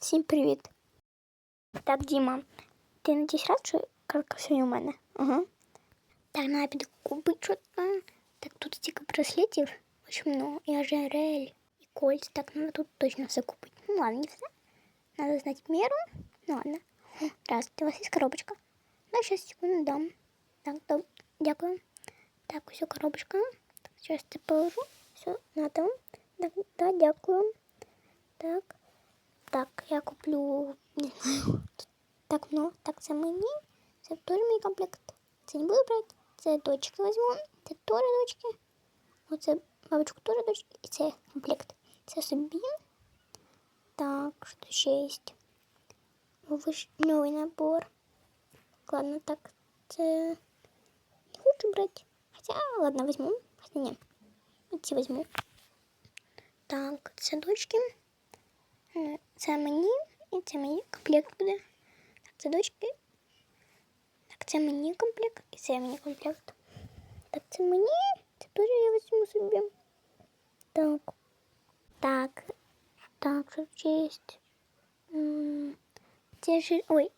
Всім привіт. Так, Діма, ти надіюсь рад, що картка сьогодні у мене? Ага. Так, треба піду купити щось. Так, тут стільки браслетів. В общем, ну, і ожерель, і кольця. Так, надо тут точно все купити. Ну ладно, не все. Надо знать меру. Ну ладно. О, Здравствуйте, у вас есть коробочка? Да, сейчас, секунду, дам. Так, доб... дякую. Так, ось коробочка. Так, сейчас це положу. Все, надо. Так, да, дякую. Так. Так, я куплю. Не знаю. Так, ну, так, це мені. Це теж мій комплект. Це не буду брати. Це дочки візьму. Це теж дочки. Оце бабочку теж дочки. І це комплект. Це собі. Так, що ще є? Вишневий набор. Ладно, так, це не хочу брати. Хотя, ладно, возьму. Хотя ні. Ці візьму. Так, це дочки. Е, Це мені і це мені комплект буде. Так, це дочки. Так, це мені комплект і це мені комплект. Так, це мені. Це теж я візьму собі. Так. Так. Так, що тут є? М, Це ж... Ой,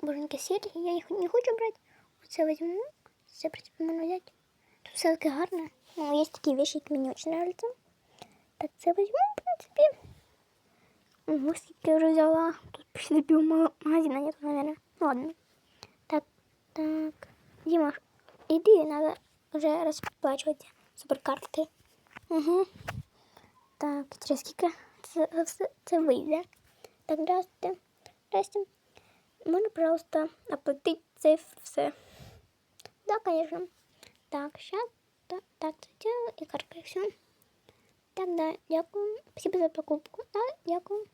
боженьки серії, я їх не хочу брати. Оце візьму. Це, в принципі, можна взяти. Тут все таки гарно. Ну, є такі вещи, які мені дуже нравятся. Так, це візьму, в принципі. Ого, скільки я вже взяла. Тут почти пів ма- магазина нет, наверное. Ну, ладно. Так, так. Дима, иди, надо уже расплачивать суперкарти. Угу. Так, через скільки це, це, це вийде. Так, здравствуйте. Здравствуйте. Можно, пожалуйста, оплатить це все? Да, конечно. Так, сейчас. Так, так, це і картка, і все. Так, да, дякую. Спасибо за покупку. Да, дякую.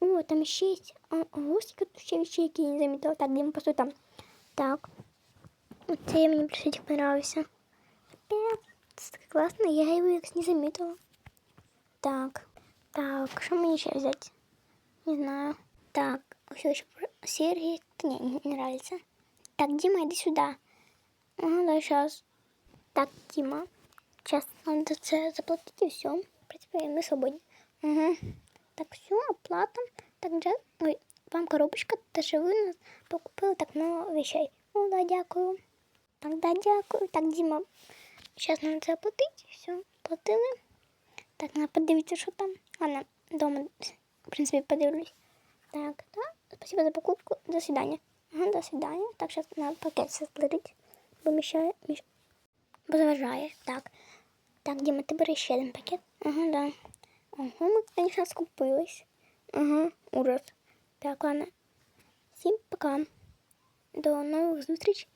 О, там ще є. А, Ого, скільки тут ще вещей, які я не замітила. Так, Дима, постой там. Так. Це мені більше понравився. Опять. Це так класно, я його якось не замітила. Так. Так, що мені ще взяти? Не знаю. Так, все еще серии. Не, не, не нравится. Так, Дима, иди сюда. Ага, да, сейчас. Так, Дима. Сейчас надо це заплатить и все. В принципе, мы свободны. Угу. Так, все, оплата. Так, же, ой, вам коробочка, те, що ви нас покупили так много вещей. О, да, дякую. Так, да, дякую. Так, Дима, сейчас надо це оплатити. Все, платили. Так, надо подивитися, що там. Ладно, дома, в принципе, подивлюсь. Так, да, спасибо за покупку. До свидания. Ага, до свидания. Так, сейчас надо пакет сплатить. Бо мішає, міш... бо заважає. Так. Так, Діма, ти бери ще один пакет. Ага, да. Ого, ми, конечно, скупились. Ага, ужас. Так, ладно. Всім пока. До нових зустріч.